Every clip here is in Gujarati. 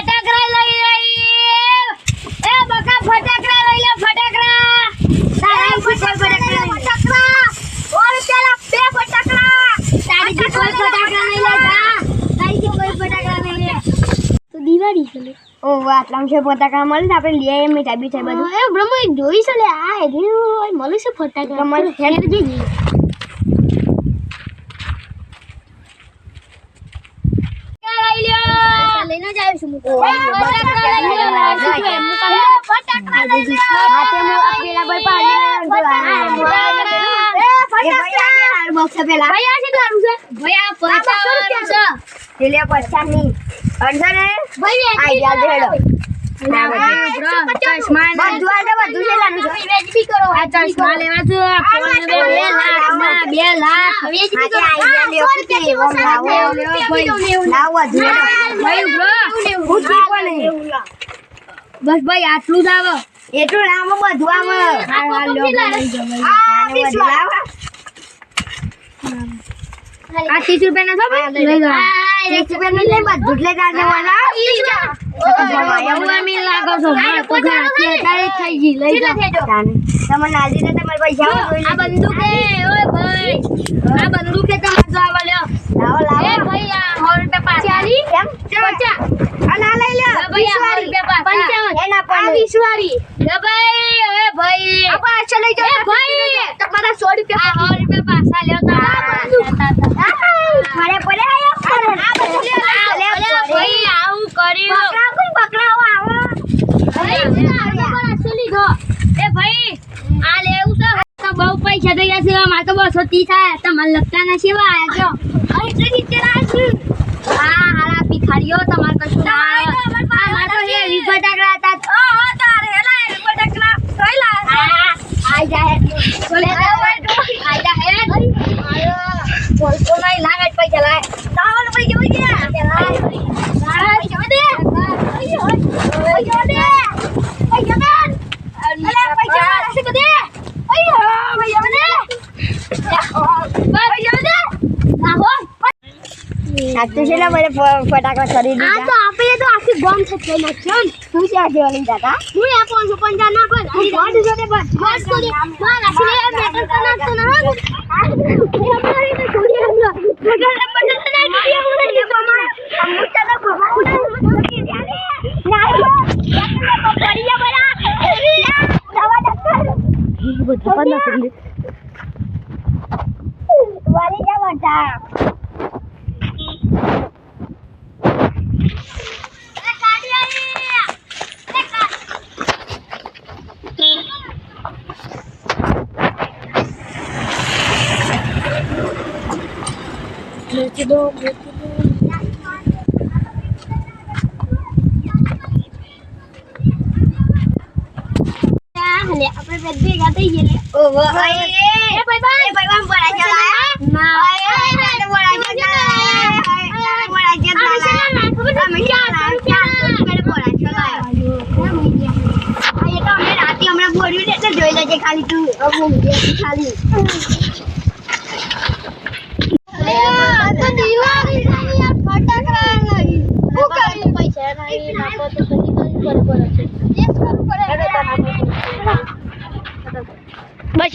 ફટાકડા લઈ આવી એ બકા ફટાકડા લઈ લે ફટાકડા. તારા ફટાકડા ફટાકડા. ઓર પેલા બે ફટાકડા. તારીથી કોઈ ફટાકડા નહીં લે જા. તારીથી કોઈ ફટાકડા નહીં લે. તો દિવાળી છે. ઓ આટલા છે ફટાકડા મળે આપણે લઈ આવીએ મીઠાઈ બીઠાઈ બધું. એ બ્રહ્મ એક જોઈ છે લે આ એની મળે છે ફટાકડા. તમારે હેડ લઈ લ્યો લઈને જ આવીશું હું તો. ફટાકડા લઈ લ્યો ફટાકડા લઈ લે. હા, તે હું આ પેલા ભાઈ પાસે જોવાનું. એ ફટાકડા. બોક્સ પેલા ભાઈ આ કેટલા છે ભાઈ આ પચાસની. અડધા ને ભાઈ આઈડિયા બસ ભાઈ આટલું જ આવે. એટલું લાવો બધું આવે. આ ત્રીસ રૂપિયા ના ભાઈ. તમારે સો રૂપિયા સો રૂપિયા પાછા. એના આ પણ વિશ્વારી એ ભાઈ એ ભાઈ આ પાછળ લઈ જાઓ. એ ભાઈ તમારા સો રૂપિયા આ સો રૂપિયા પાછા લ્યો તો મારે પડે આયો. આ બધું લે, આ લે, અરે પડે. ભાઈ આવું કર્યું પકડાવો કોણ પકડાવો આવો. ભાઈ, આ નંબર આટલો લીધો. એ ભાઈ, આ લેવું છે? તો બહુ પૈસા થઈ ગયા છે. મારે તો બસો ત્રીસ આયા. તમારે લગતા ના સેવા આયા છો. એટલે સિત્તેર આયા હા, હાલા ભિખારીઓ, તમારે કશું આ તો heavy ફટાકડા હતા. હા, આઈ જાય. બોલે તો આઈ જાય. આયો. બોલતો નહીં, લાગે જ પૈસા લાગે. લાવો ને પૈસા, પૈસા. લાગે. પૈસા દે. પૈસા દે. પૈસા દે. અરે પૈસા પૈસા દે. પૈસા પૈસા દે. સાચું છે ને મને ફટાકડા ખરીદી આ તો આપણે તો આખી બોમ્બ. વાલી જા બધા. હાલે આપણે બે ભેગા થઈ ગયેલે ઓહો, અય, એ ભાઈ ભાઈ એ ભાઈ, આમ વળા જા લાયા. ના અય, અય, તારે વળા જા લાયા. અય, તારે વળા જા આ વિશે લાયા. ના ખબર અમે ચારસો ચારસો રૂપિયાના વળા જા લાયા. આ એ તો અમે રાતે હમણાં બોલ્યું ને એટલે જોઈ લેજે ખાલી તું હતી ખાલી દિવાળી ફટાકડા નહીં શું કરી પૈસા નહીં નાખો તો પછી કરવું પડે પડે છે એ જ કરવું પડે બસ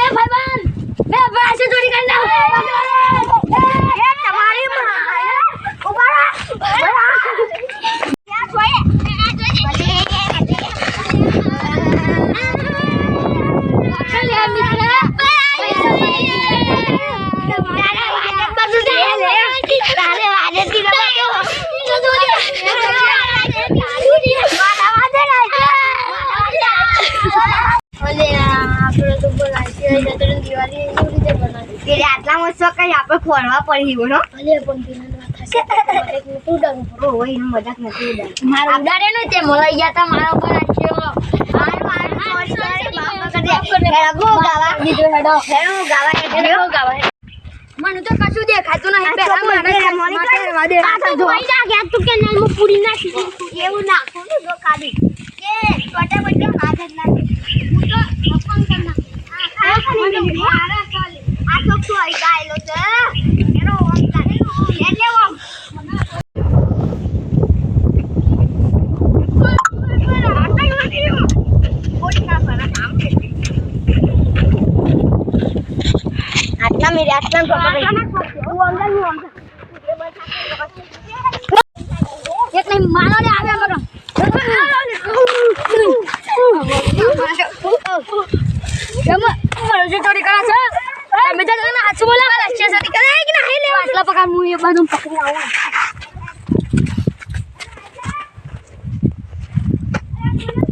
એ ભાઈબંધ બે પાસે ચોરી કરી નાખ એ તમારી માં ઊભા રહો. ઊભા રહો. ક્યાં જોઈએ? આટલામાં શોખ કઈ આપણે ખોરવા પડી એનો મજાક નથી તે મલાઈ ગયા તા મારા ઉપર ગો ગાવા. ગાવા ગાવા મને તો કશું દેખાતું નહીં આ પહેલા તો મને કઈ- રહેવા દે. આ તો ધોઈ નાખ યાર, તું કેનાલમાં પૂરી નાખી. એવું નાખું ને જો કાઢી. કે ચોટા બચ્ચા હાથ જ નાખે. હું તો અપંગ કરી નાખું. આ ખાય ખાલી તો મારા ખાલી. આ તો શું હોય ના મેરે આટલા કો એક નહીં, મારો ને આવે મરો ચોરી કરે છે? તમે તો તને હાથ બોલા રાષ્ટ્રીય સતી કરે કે ના? હે લેવા. આટલા પગાર હું એ બાજુ પકડી આવું. Thank you.